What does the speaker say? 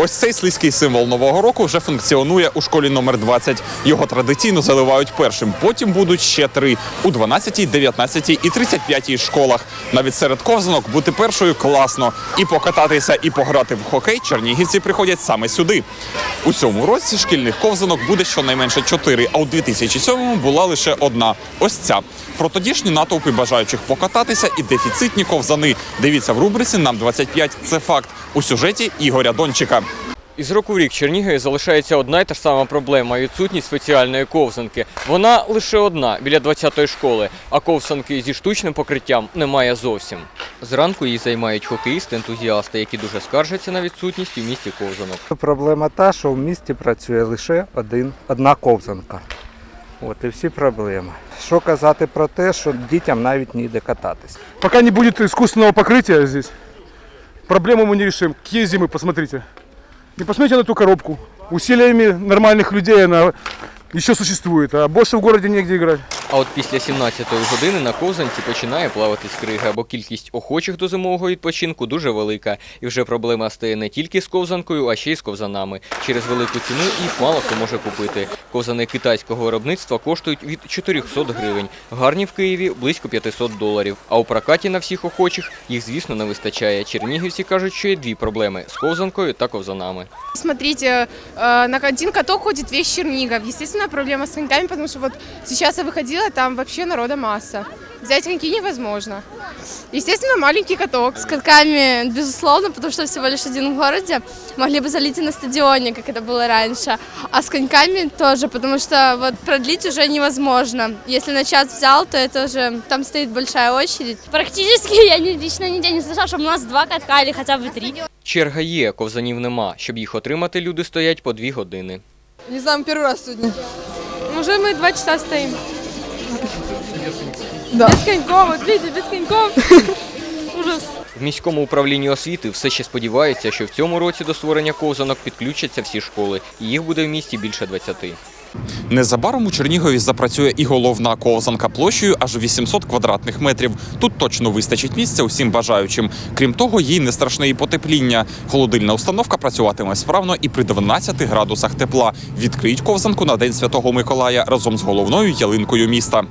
Ось цей слизький символ нового року вже функціонує у школі номер 20. Його традиційно заливають першим. Потім будуть ще три у 12, 19 і 35 школах. Навіть серед ковзанок бути першою класно. І покататися, і пограти в хокей чернігівці приходять саме сюди. У цьому році шкільних ковзанок буде щонайменше чотири, а у 2007-му була лише одна. Ось ця. Про тодішні натовпи бажаючих покататися і дефіцитні ковзани. Дивіться в рубриці Нам 25 Це факт у сюжеті Ігоря Дончика. Із року в рік Чернігові залишається одна й та ж сама проблема відсутність спеціальної ковзанки. Вона лише одна біля 20-ї школи, а ковзанки зі штучним покриттям немає зовсім. Зранку її займають хокеїсти, ентузіасти, які дуже скаржаться на відсутність у місті ковзанок. Проблема та, що в місті працює лише один, одна ковзанка. От і всі проблеми. Що казати про те, що дітям навіть ніде кататись. Пока не будет искусственного покрытия здесь, проблему мы не решим. Ездим и посмотрите. И посмотрите на эту коробку. Усилиями нормальных людей она еще существует, а больше в городе негде играть. А от після 17-ї години на ковзанці починає плаватись крига, бо кількість охочих до зимового відпочинку дуже велика. І вже проблема стає не тільки з ковзанкою, а ще й з ковзанами. Через велику ціну їх мало хто може купити. Ковзани китайського виробництва коштують від 400 гривень. Гарні в Києві близько 500 доларів. А у прокаті на всіх охочих їх, звісно, не вистачає. Чернігівці кажуть, що є дві проблеми з ковзанкою та ковзанами. Смотрите, э, на один каток ходит весь Чернигов. Естественно, проблема с коньками, потому что вот сейчас я выходила, там вообще народа масса. Взять коньки невозможно. Естественно, маленький каток. С катками, безусловно, потому что всего лишь один в городе. Могли бы залить и на стадионе, как это было раньше. А с коньками тоже, потому что вот продлить уже невозможно. Если на час взял, то это уже там стоит большая очередь. Практически я не, лично нигде не слышала, чтобы у нас два катка или хотя бы три. Черга є, ковзанів нема. Щоб їх отримати, люди стоять по дві години. Не знаю, первый раз сегодня. Уже мы два часа стоим. Да. Без коньков, вот видите, без коньков. Ужас. В міському управлінні освіти все ще сподіваються, що в цьому році до створення ковзанок підключаться всі школи, і їх буде в місті більше 20. Незабаром у Чернігові запрацює і головна ковзанка площею аж 800 квадратних метрів. Тут точно вистачить місця усім бажаючим. Крім того, їй не страшне і потепління. Холодильна установка працюватиме справно і при 12 градусах тепла. Відкриють ковзанку на день Святого Миколая разом з головною ялинкою міста.